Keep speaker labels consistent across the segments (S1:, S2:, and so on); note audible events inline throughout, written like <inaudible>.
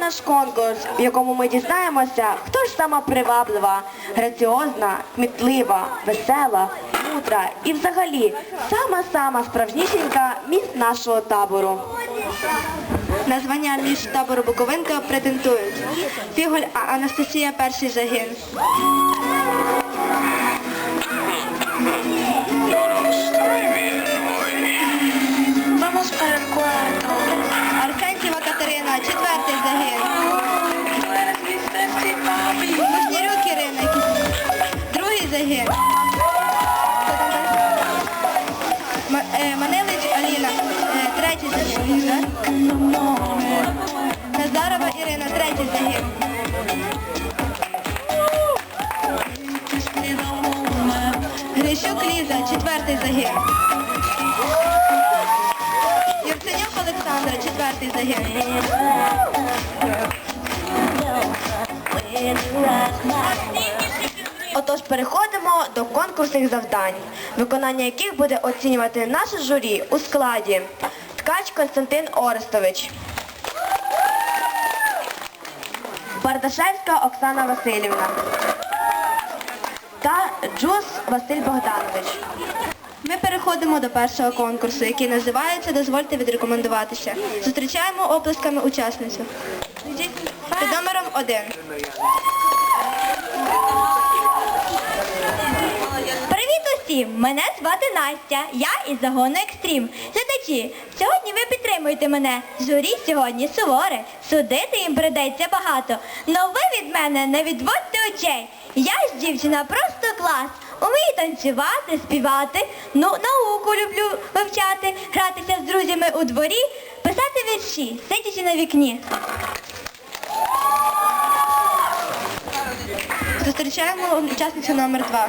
S1: Наш конкурс, в якому ми дізнаємося, хто ж сама приваблива, граціозна, кмітлива, весела, мудра і взагалі сама-сама справжнісінька міст нашого табору. Названня між табору Буковинка претендують. Фіголь Анастасія перший загін. Четвертий загін. Кушнірюк Ірина, другий загін. Хто там далі? Ма- е, Манилич Аліна, е, третій загін. Назарова Ірина, третій загін. Грищук Ліза, четвертий загін. Четвертий загін. Отож переходимо до конкурсних завдань, виконання яких буде оцінювати наше журі у складі Ткач Константин Орестович, Бардашевська Оксана Васильівна та Джус Василь Богданович. Ми переходимо до першого конкурсу, який називається Дозвольте відрекомендуватися. Зустрічаємо оплесками учасницю. Під номером один.
S2: Привіт усім! Мене звати Настя. Я із загону Екстрім. Глядачі, сьогодні ви підтримуєте мене. Журі сьогодні суворе. Судити їм придеться багато. Но ви від мене не відводьте очей. Я ж дівчина просто клас. Умію танцювати, співати, ну науку люблю вивчати, гратися з друзями у дворі, писати вірші, сидячи на вікні.
S1: Зустрічаємо учасницю номер два.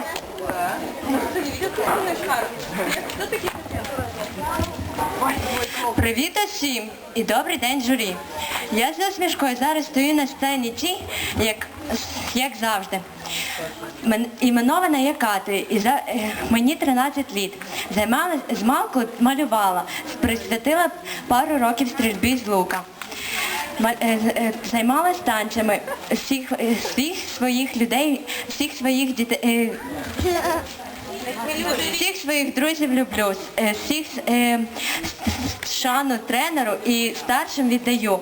S3: Привіт усім і добрий день, журі. Я з усмішкою зараз стою на сцені ті, як, як завжди. Мен, іменована я Катою, і за, е, мені 13 літ. Займалась з малку малювала, присвятила пару років стрільбі з лука. Е, е, Займалась танцями всіх, всіх своїх людей, всіх своїх дітей. Всіх своїх друзів люблю, е, всіх е, шану тренеру і старшим віддаю.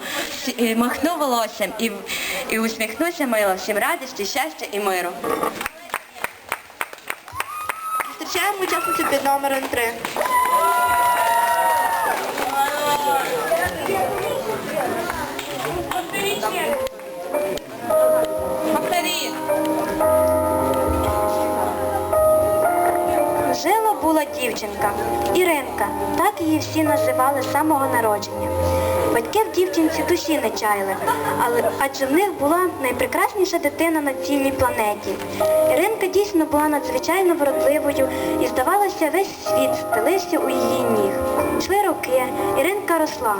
S3: Е, махну волоссям і і усміхнуся мило. Всім радості, щастя і миру.
S1: Зустрічаємо учасницю під номером три. Була дівчинка, Іринка, так її всі називали з самого народження. Батьки в дівчинці душі не чаяли, але адже в них була найпрекрасніша дитина на цілій планеті. Іринка дійсно була надзвичайно вродливою і, здавалося, весь світ стелився у її ніг. Йшли роки, Іринка росла.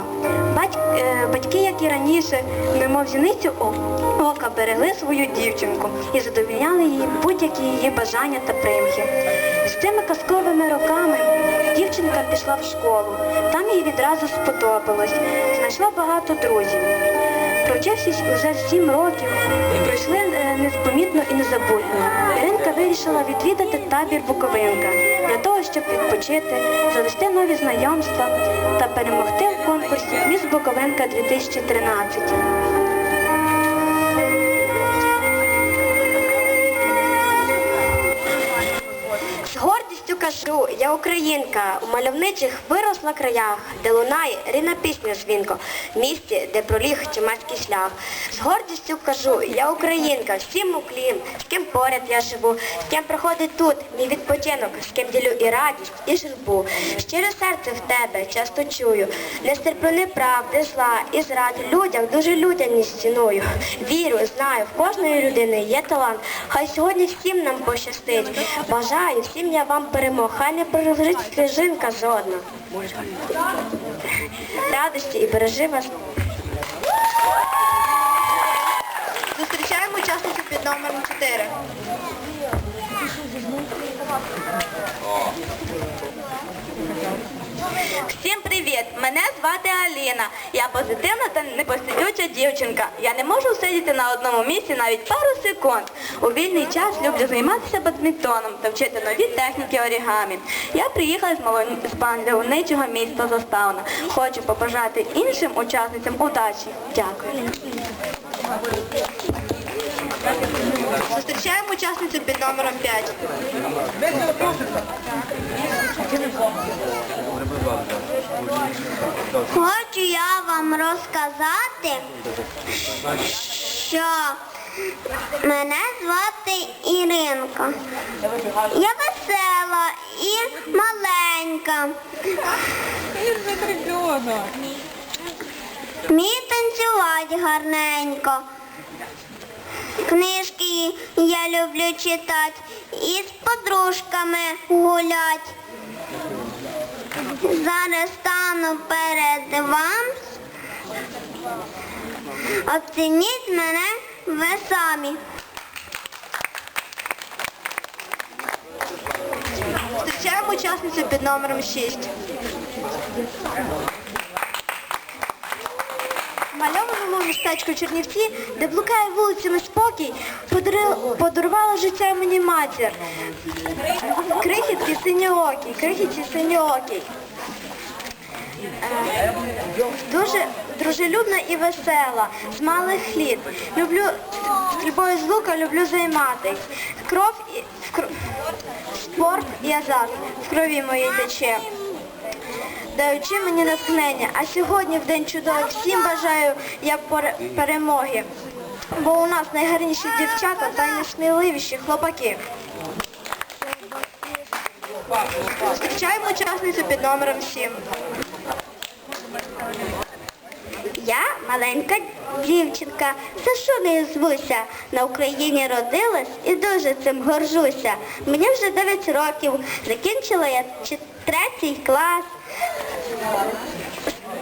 S1: Бать, е, батьки, як і раніше, немов зіницю ока берегли свою дівчинку і задовільняли її будь-які її бажання та примхи. З цими казковими роками дівчинка пішла в школу. Там їй відразу сподобалось. Знайшла багато друзів. Провчившись уже сім років, пройшли е, неспомітно і незабутньо. Іринка вирішила відвідати табір Буковинка для того, щоб відпочити, завести нові знайомства та перемогти в конкурсі Міс Буковинка 2013. Українка, у мальовничих виросла краях, де лунає рідна пісня дзвінко, в місті, де проліг чимацький шлях. З гордістю кажу, я українка, всім уклін, з ким поряд я живу, з ким проходить тут мій відпочинок, з ким ділю і радість, і журбу. Щире серце в тебе часто чую, не стерплю неправди, зла і зрад людям дуже людяність ціную. Вірю, знаю, в кожної людини є талант. Хай сьогодні всім нам пощастить. Бажаю всім я вам перемог. Хай не пережить стежинка жодна. Радості і бережи вас. Зустрічаємо учасницю під номером 4. Всім привіт! Мене звати Аліна. Я позитивна та непосидюча дівчинка. Я не можу сидіти на одному місці навіть пару секунд. У вільний час люблю займатися бадмінтоном та вчити нові техніки орігамі. Я приїхала з малон- з мальовничого міста Заставна. Хочу побажати іншим учасницям удачі. Дякую. Зустрічаємо учасницю під номером 5.
S4: Хочу я вам розказати, що мене звати Іринка. Я весела і маленька. Вмію танцювати гарненько. Книжки я люблю читати і з подружками гулять. Зараз стану перед вам. Оцініть мене ви самі.
S1: Зустрічаємо учасницю під номером 6. Мальованому містечку Чернівці, де блукає вулицями спокій, подарувала життя мені матір. Крихітки синьоокий, крихітці синьоокий. Е, Дуже дружелюбна і весела, з малих літ. Люблю стрільбою з лука, люблю займатись. Кров спорт і азарт в крові моїй тече. Даючи мені натхнення, а сьогодні в день чудових всім бажаю я перемоги. Бо у нас найгарніші дівчата та найсміливіші хлопаки. Зустрічаємо учасницю під номером 7.
S4: Я маленька дівчинка, за що не звуся? На Україні родилась і дуже цим горжуся. Мені вже 9 років, закінчила я чи- третій клас.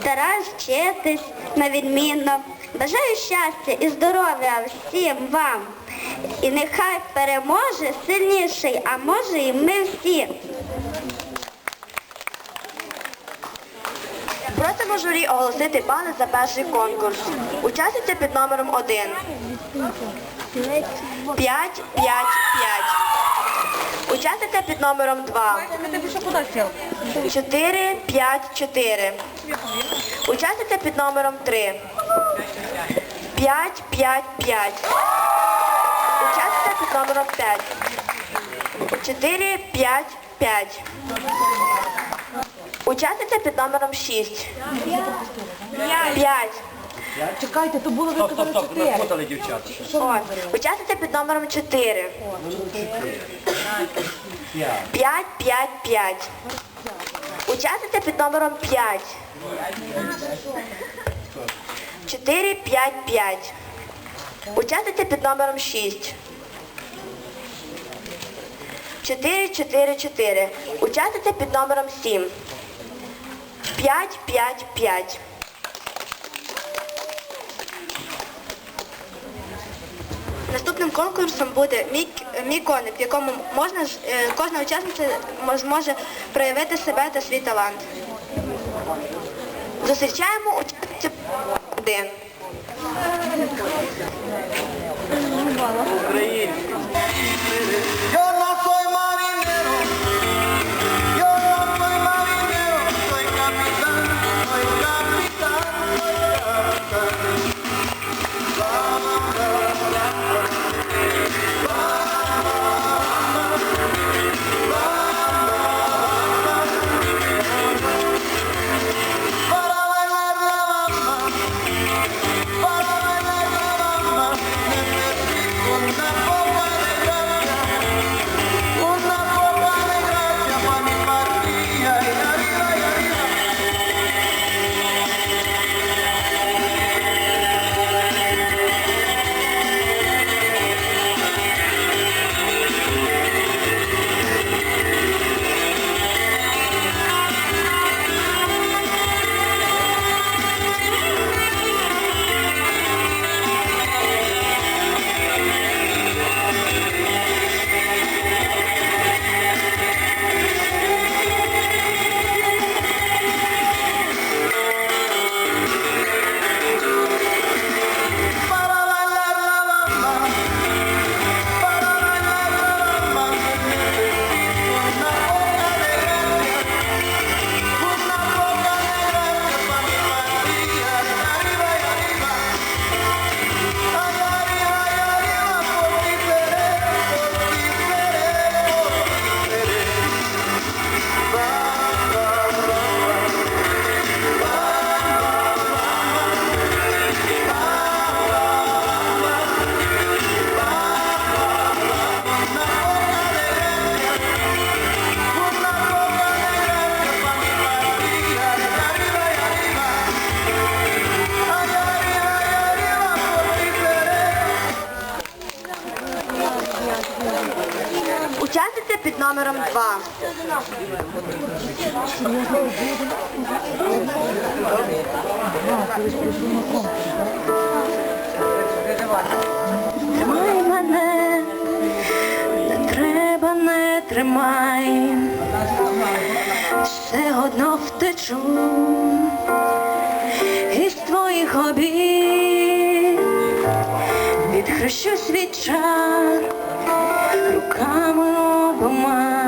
S4: Стараюсь вчитись на відмінно. Бажаю щастя і здоров'я всім вам. І нехай переможе сильніший, а може і ми всі.
S1: Просимо журі оголосити бали за перший конкурс. Учасниця під номером 1. 5, 5, 5. Учасниця під номером 2. 4, 5, 4. Учасниця під номером 3. 5, 5, 5. Учасниця під номером 5. 4, 5, 5. Учасниця під номером 6. 5.
S5: Чекайте, то було
S6: Стоп, стоп, стоп,
S5: чотири.
S6: дівчата.
S1: О, учасниця під номером 4. 5, 5, 5. Учасниця під номером 5. 4, 5, 5. Учасниця під номером 6. 4, 4, 4. Учасниця під номером 7. 5, 5, 5. Наступним конкурсом буде мій, мій коник, в якому можна е, кожна учасниця мо- зможе проявити себе та свій талант. Зустрічаємо учасницю один.
S7: Yo
S8: все одно втечу із твоїх обід, відхрещусь від чар руками обома.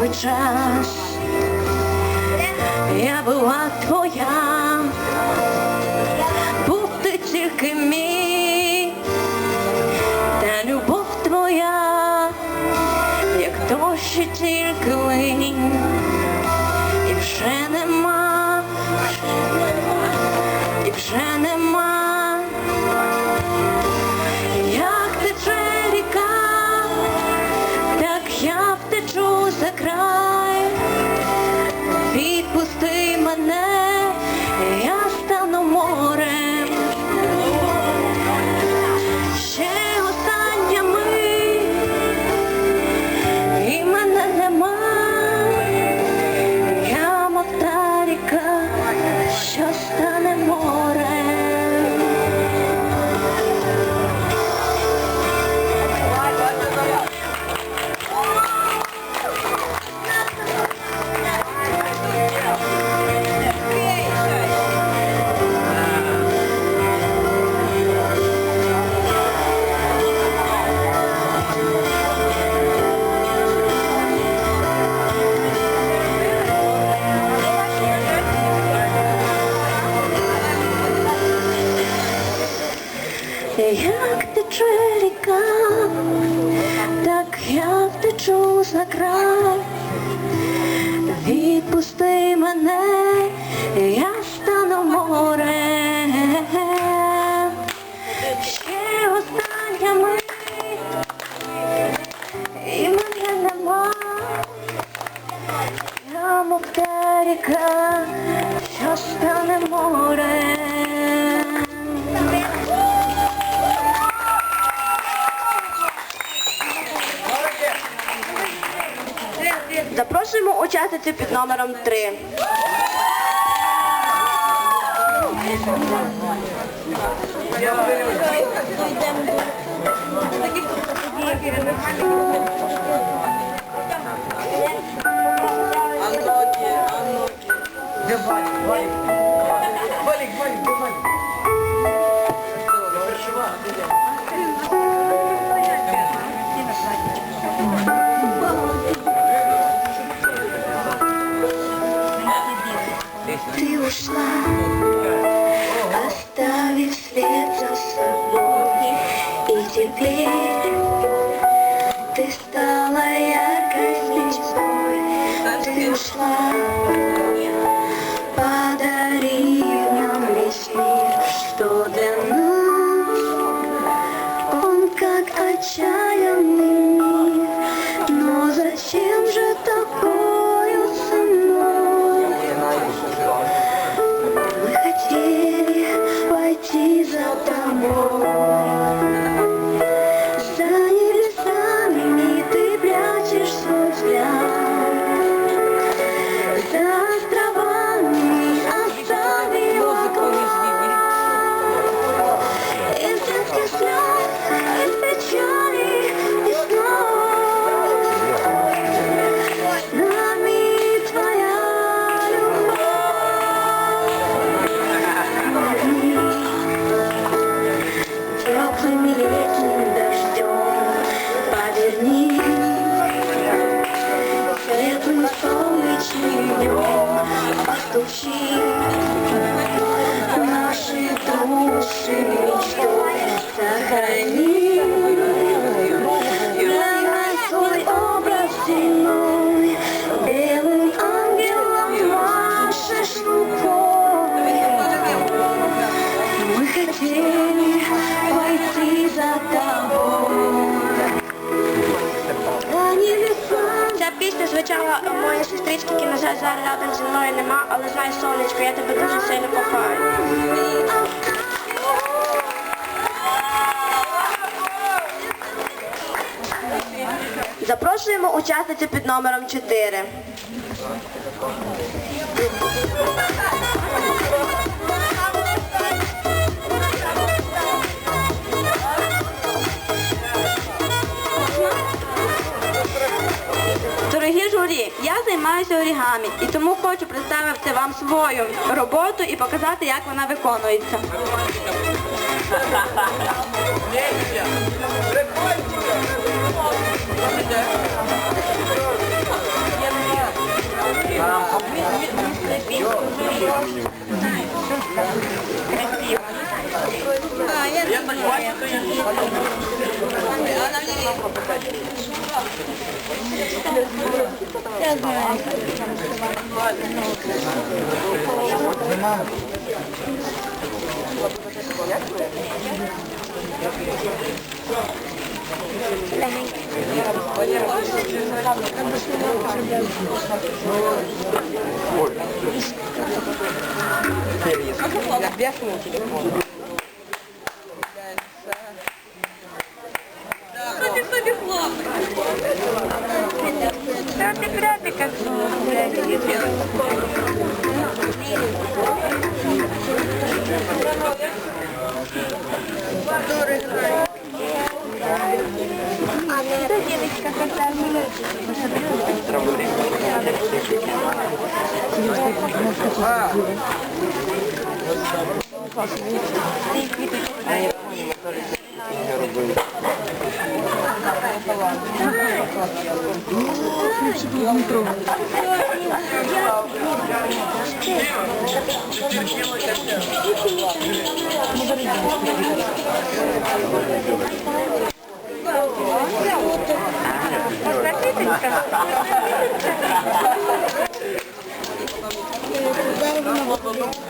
S8: би час, я була твоя, був ти тільки мій, та любов твоя, як дощі тільки линь.
S9: Курчатиці під номером 3.
S8: Валік, валік, валік. Krishna. Наши души днем, мечтой сохрани.
S10: Жаль, зараз рядом зі мною нема, але знай, сонечко, я тебе дуже сильно кохаю. Запрошуємо учасницю під номером 4. Журі, я займаюся орігамі і тому хочу представити вам свою роботу і показати, як вона виконується.
S11: Журі, <laughs> ви так Não, não, não.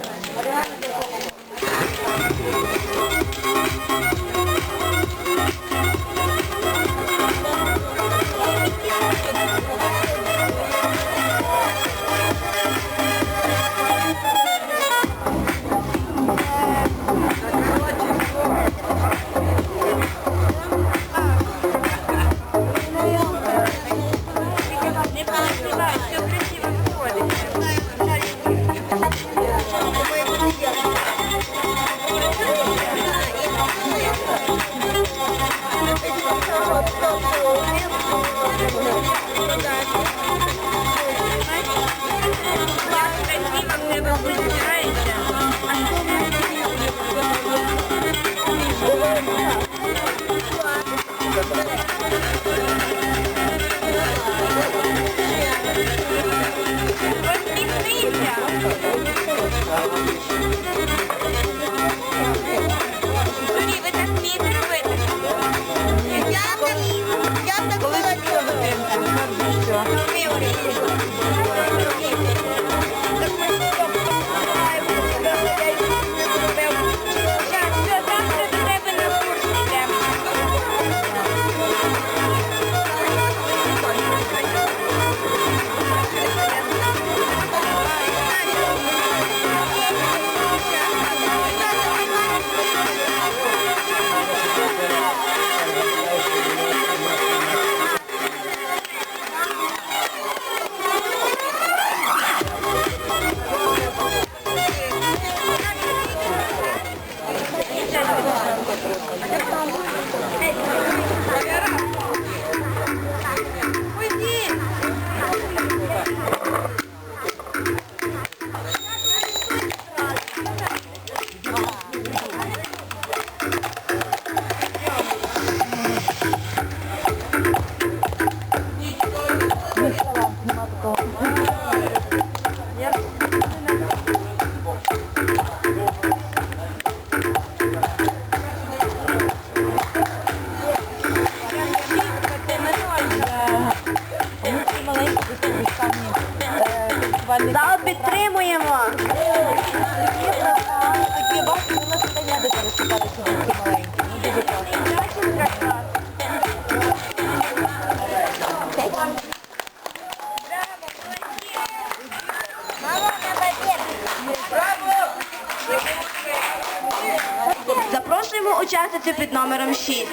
S9: Запрошуємо учасницю під номером 6.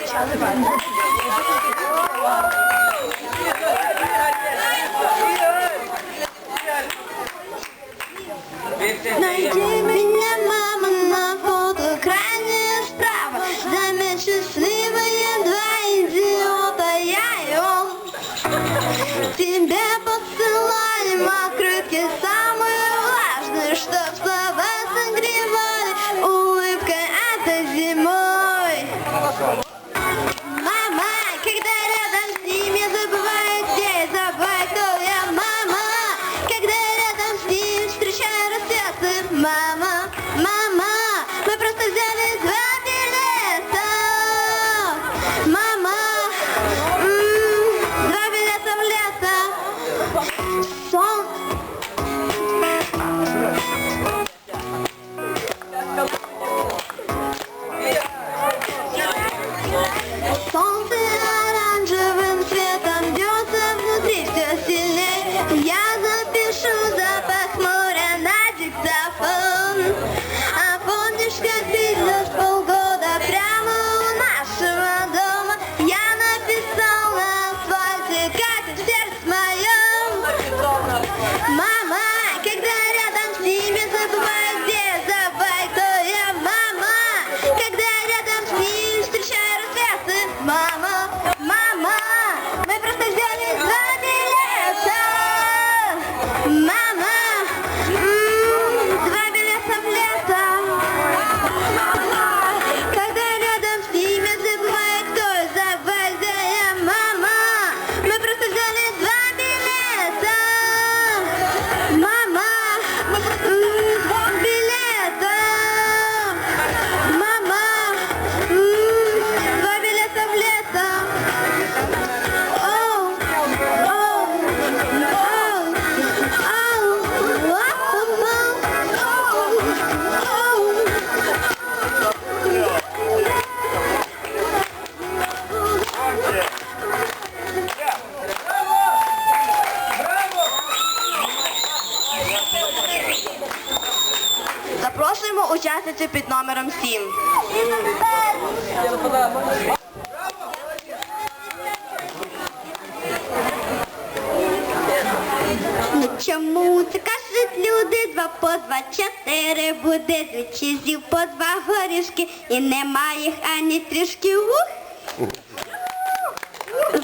S12: Найди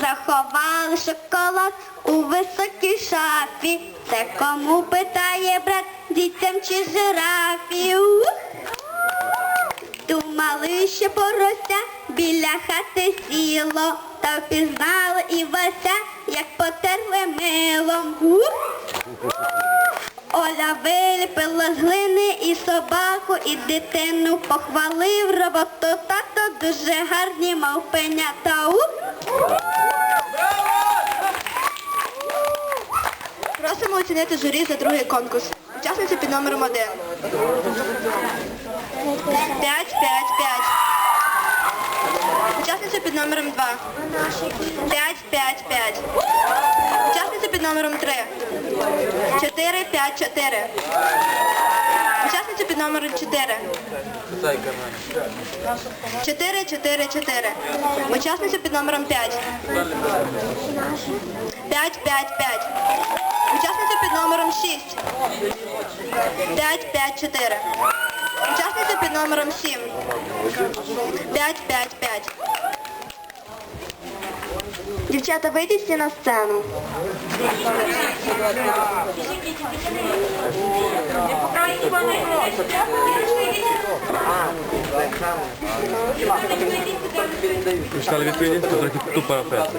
S12: Заховали шоколад у високій шафі. Це кому питає брат, дітям чи жирафі? Думали, що порося біля хати сіло, та впізнали і Вася, як потерли милом. Оля виліпила з глини і собаку, і дитину похвалив роботу тато дуже гарні мавпенята. Ух!
S9: Просимо оцінити журі за другий конкурс. Учасниця під номером 1. 5, 5, 5. Учасниця під номером 2. 5, 5, 5. Учасниця під номером 3. 4, 5, 4. Учасниця під номером 4. 4, 4, 4. Учасниця під номером 5. 5, 5, 5. Учасниця під номером 6. 5, 5, 4. Учасниця під номером 7. 5, 5, 5. Дівчата, вийдіть всі на сцену.
S7: Прочитали відповіді, то трохи тупо парафет.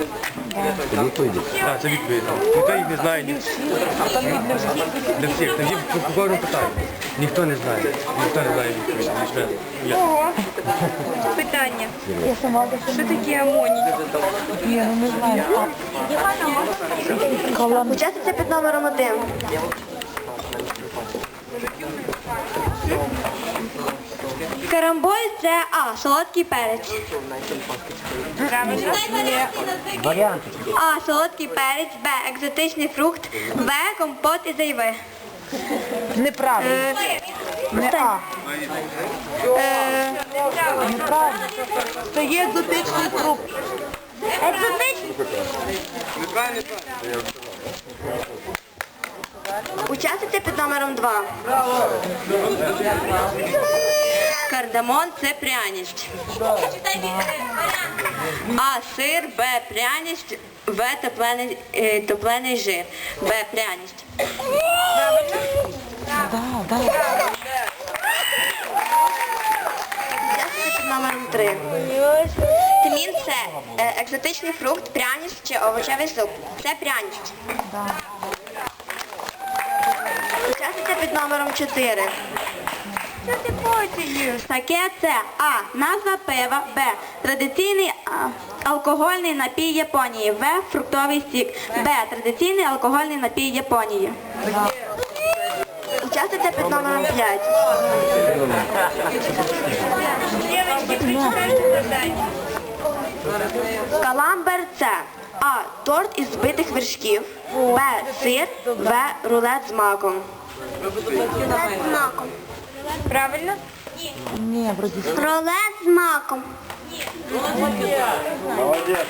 S7: Відповіді? Так, це відповіді. Ніхто їх не знає. Ні... Для всіх. По кожному питанню. Ніхто не знає. Ніхто не знає відповіді. Лише я.
S8: Питання. Що таке амоній?
S9: Учасниця під номером 1.
S2: Карамболь це А, солодкий перець. Варіанти. А, солодкий перець, Б, екзотичний фрукт, В, компот із айви.
S4: Неправильно. Не А.
S2: Е,
S9: Це є екзотичний фрукт. Екзотичний.
S1: Учасниця під номером 2.
S3: Кардамон це пряність. А сир, Б пряність, В топлений, е, топлений жир. Б пряність.
S1: Учасниця під номером 3. Тмін це е, екзотичний фрукт, пряність чи овочевий суп. Це пряність. Учасниця під номером 4. Таке це А. Назва пива, Б. Традиційний а, алкогольний напій Японії. В. Фруктовий сік. Б. Традиційний алкогольний напій Японії. Учасниця під номером 5. Каламбер це А. Торт із збитих вершків. Б. Сир. В. Рулет з маком. Рулет з маком.
S11: Правильно?
S9: Ні, Ні, вроді.
S4: Рулет з маком. Ні. Молодець.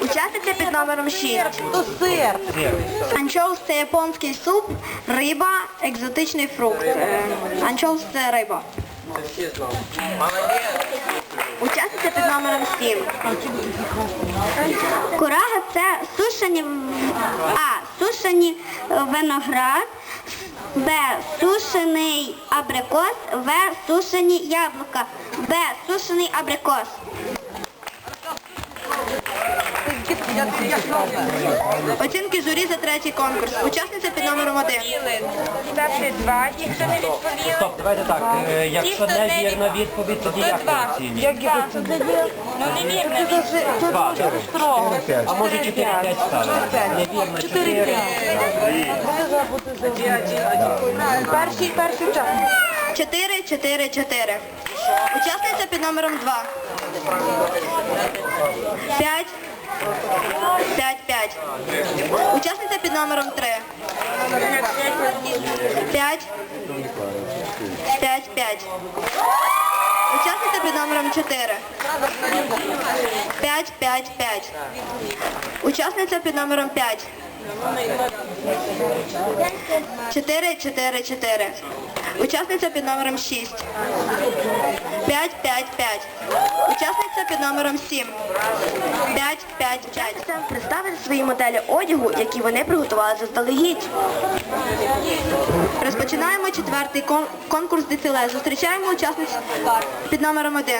S1: Учасниця під номером 6.
S9: То сир.
S1: Анчоус це японський суп, риба, екзотичний фрукт. Анчоус це риба. Учасниця під номером 7.
S4: Курага це сушені А. Сушені виноград. Б. Сушений абрикос. В. Сушені яблука. Б. Сушений абрикос.
S1: Оцінки журі за третій конкурс. Учасниця під номером 1.
S11: Перші два, ті, хто не відповіли.
S7: Стоп, давайте так. е, Якщо
S11: хто не
S7: не вірна відповідь, тоді як ви оцінюєте?
S11: Ну, не вірно.
S7: Два. А може 4-5 ставити? Невірно 4.
S9: Перший, перший учасник.
S1: 4, 4, 4. Учасниця під номером 2. 5. 5, 5. Учасниця під номером 3. 5. 5, 5. Учасниця під номером 4. 5, 5, 5. Учасниця під номером 5. 4, 4, 4. Учасниця під номером 6. 5, 5, 5. Учасниця під номером 7. 5, 5, 5. Представити свої моделі одягу, які вони приготували заздалегідь. Розпочинаємо четвертий кон- конкурс дефіле. Зустрічаємо учасниць під номером 1.